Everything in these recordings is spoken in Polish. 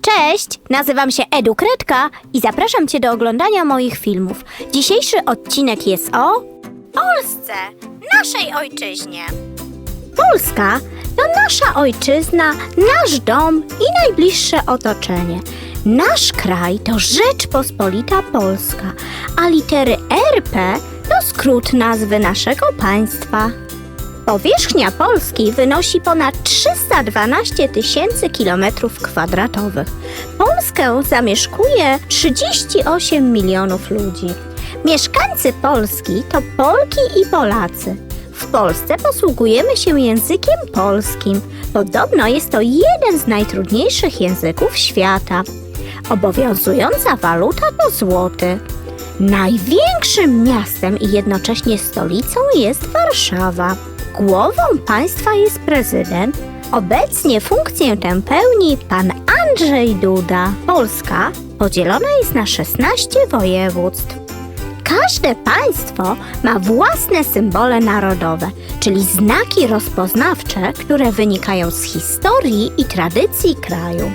Cześć, nazywam się Edu Kredka i zapraszam Cię do oglądania moich filmów. Dzisiejszy odcinek jest o Polsce, naszej ojczyźnie. Polska to nasza ojczyzna, nasz dom i najbliższe otoczenie. Nasz kraj to Rzeczpospolita Polska, a litery RP to skrót nazwy naszego państwa. Powierzchnia Polski wynosi ponad 312 tysięcy kilometrów kwadratowych. Polskę zamieszkuje 38 milionów ludzi. Mieszkańcy Polski to Polki i Polacy. W Polsce posługujemy się językiem polskim. Podobno jest to jeden z najtrudniejszych języków świata. Obowiązująca waluta to złoty. Największym miastem i jednocześnie stolicą jest Warszawa. Głową państwa jest prezydent. Obecnie funkcję tę pełni pan Andrzej Duda. Polska podzielona jest na 16 województw. Każde państwo ma własne symbole narodowe, czyli znaki rozpoznawcze, które wynikają z historii i tradycji kraju.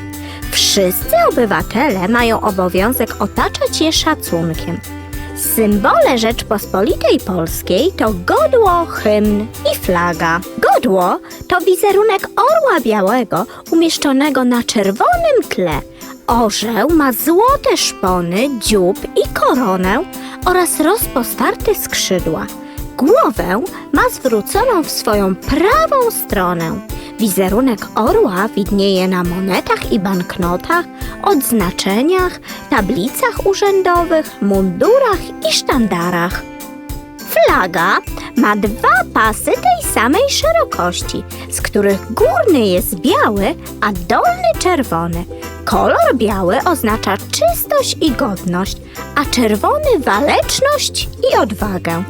Wszyscy obywatele mają obowiązek otaczać je szacunkiem. Symbole Rzeczpospolitej Polskiej to godło, hymn i flaga. Godło to wizerunek orła białego umieszczonego na czerwonym tle. Orzeł ma złote szpony, dziób i koronę oraz rozpostarte skrzydła. Głowę ma zwróconą w swoją prawą stronę. Wizerunek orła widnieje na monetach i banknotach, odznaczeniach, tablicach urzędowych, mundurach i sztandarach. Flaga ma dwa pasy tej samej szerokości, z których górny jest biały, a dolny czerwony. Kolor biały oznacza czystość i godność, a czerwony waleczność i odwagę.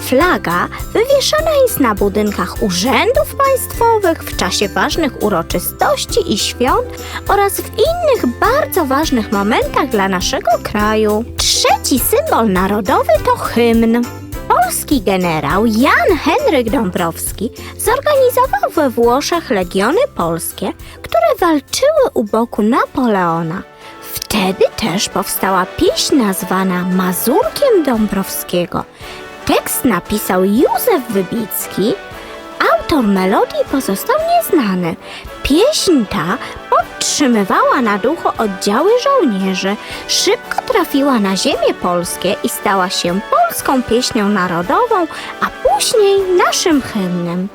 Flaga wywieszana jest na budynkach urzędów państwowych w czasie ważnych uroczystości i świąt oraz w innych bardzo ważnych momentach dla naszego kraju. Trzeci symbol narodowy to hymn. Polski generał Jan Henryk Dąbrowski zorganizował we Włoszech legiony polskie, które walczyły u boku Napoleona. Wtedy też powstała pieśń nazwana Mazurkiem Dąbrowskiego. Tekst napisał Józef Wybicki, autor melodii pozostał nieznany. Pieśń ta podtrzymywała na duchu oddziały żołnierzy, szybko trafiła na ziemię polskie i stała się polską pieśnią narodową, a później naszym hymnem.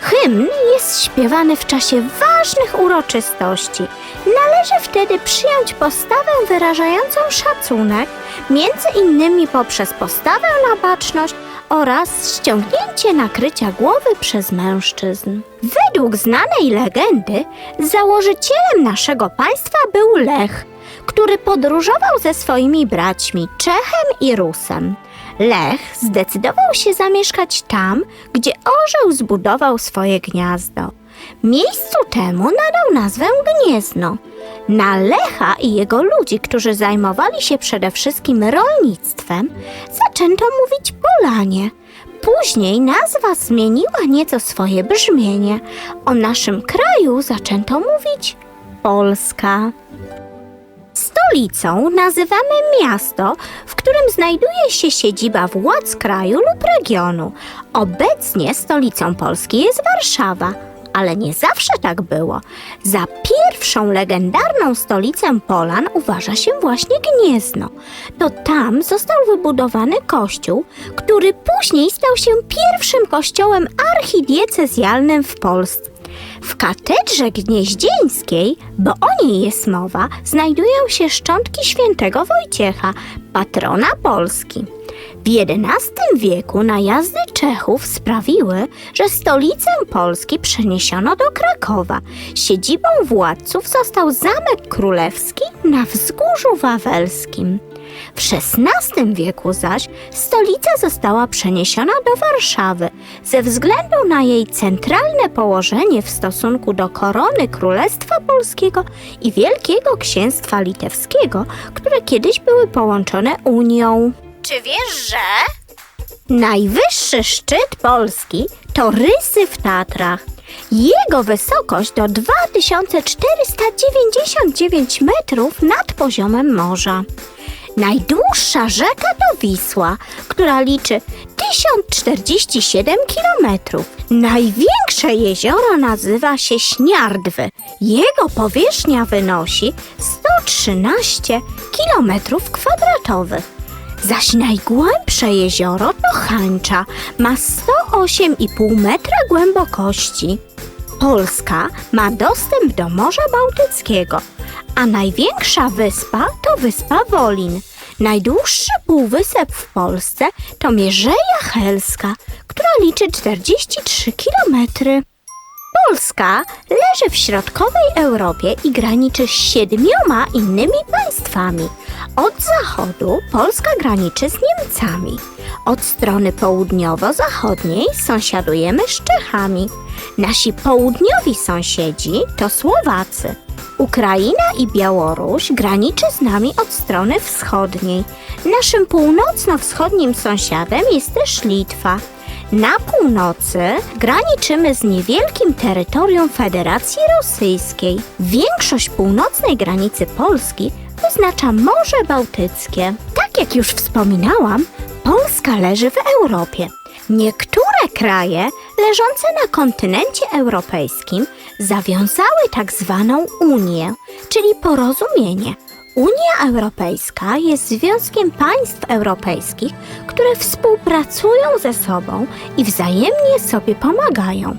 Hymn jest śpiewany w czasie ważnych uroczystości. Należy wtedy przyjąć postawę wyrażającą szacunek, między innymi poprzez postawę na baczność oraz ściągnięcie nakrycia głowy przez mężczyzn. Według znanej legendy założycielem naszego państwa był Lech, który podróżował ze swoimi braćmi Czechem i Rusem. Lech zdecydował się zamieszkać tam, gdzie orzeł zbudował swoje gniazdo. Miejscu temu nadał nazwę Gniezno. Na Lecha i jego ludzi, którzy zajmowali się przede wszystkim rolnictwem, zaczęto mówić Polanie. Później nazwa zmieniła nieco swoje brzmienie. O naszym kraju zaczęto mówić Polska. Stolicą nazywamy miasto, w którym znajduje się siedziba władz kraju lub regionu. Obecnie stolicą Polski jest Warszawa, ale nie zawsze tak było. Za pierwszą legendarną stolicę Polan uważa się właśnie Gniezno. To tam został wybudowany kościół, który później stał się pierwszym kościołem archidiecezjalnym w Polsce. W katedrze gnieździeńskiej, bo o niej jest mowa, znajdują się szczątki świętego Wojciecha, patrona Polski. W XI wieku najazdy Czechów sprawiły, że stolicę Polski przeniesiono do Krakowa. Siedzibą władców został Zamek Królewski na Wzgórzu Wawelskim. W XVI wieku zaś stolica została przeniesiona do Warszawy ze względu na jej centralne położenie w stosunku do korony Królestwa Polskiego i Wielkiego Księstwa Litewskiego, które kiedyś były połączone Unią. Czy wiesz, że Najwyższy szczyt Polski to Rysy w Tatrach. Jego wysokość to 2499 metrów nad poziomem morza. Najdłuższa rzeka to Wisła, która liczy 1047 kilometrów. Największe jezioro nazywa się Śniardwy. Jego powierzchnia wynosi 113 kilometrów kwadratowych. Zaś najgłębsze jezioro to Hańcza. Ma 108,5 metra głębokości. Polska ma dostęp do Morza Bałtyckiego, a największa wyspa to wyspa Wolin. Najdłuższy półwysep w Polsce to Mierzeja Helska, która liczy 43 kilometry. Polska leży w środkowej Europie i graniczy z siedmioma innymi państwami. Od zachodu Polska graniczy z Niemcami. Od strony południowo-zachodniej sąsiadujemy z Czechami. Nasi południowi sąsiedzi to Słowacy. Ukraina i Białoruś graniczy z nami od strony wschodniej. Naszym północno-wschodnim sąsiadem jest też Litwa. Na północy graniczymy z niewielkim terytorium Federacji Rosyjskiej. Większość północnej granicy Polski oznacza Morze Bałtyckie. Tak jak już wspominałam, Polska leży w Europie. Niektóre kraje leżące na kontynencie europejskim zawiązały tak zwaną Unię, czyli porozumienie. Unia Europejska jest związkiem państw europejskich, które współpracują ze sobą i wzajemnie sobie pomagają.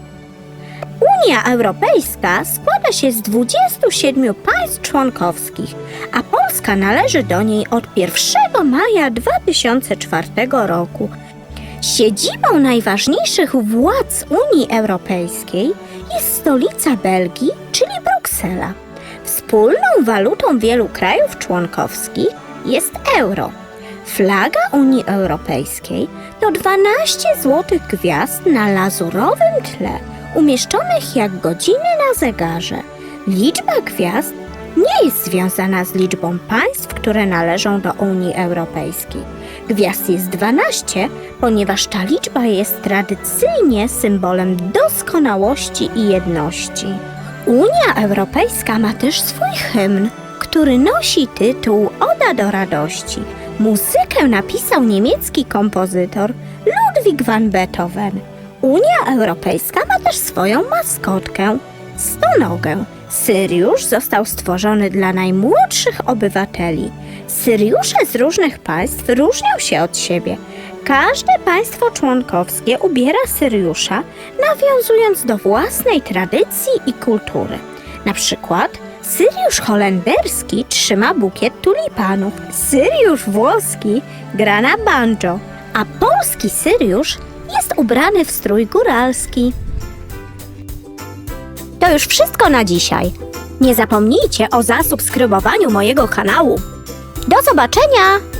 Unia Europejska składa się z 27 państw członkowskich, a Polska należy do niej od 1 maja 2004 roku. Siedzibą najważniejszych władz Unii Europejskiej jest stolica Belgii, czyli Bruksela. Wspólną walutą wielu krajów członkowskich jest euro. Flaga Unii Europejskiej to 12 złotych gwiazd na lazurowym tle, umieszczonych jak godziny na zegarze. Liczba gwiazd nie jest związana z liczbą państw, które należą do Unii Europejskiej. Gwiazd jest 12, ponieważ ta liczba jest tradycyjnie symbolem doskonałości i jedności. Unia Europejska ma też swój hymn, który nosi tytuł Oda do radości. Muzykę napisał niemiecki kompozytor Ludwig van Beethoven. Unia Europejska ma też swoją maskotkę stonogę. Syriusz został stworzony dla najmłodszych obywateli. Syriusze z różnych państw różnią się od siebie. Każde państwo członkowskie ubiera Syriusza, nawiązując do własnej tradycji i kultury. Na przykład Syriusz holenderski trzyma bukiet tulipanów, Syriusz włoski gra na banjo, a polski Syriusz jest ubrany w strój góralski. To już wszystko na dzisiaj. Nie zapomnijcie o zasubskrybowaniu mojego kanału. Do zobaczenia!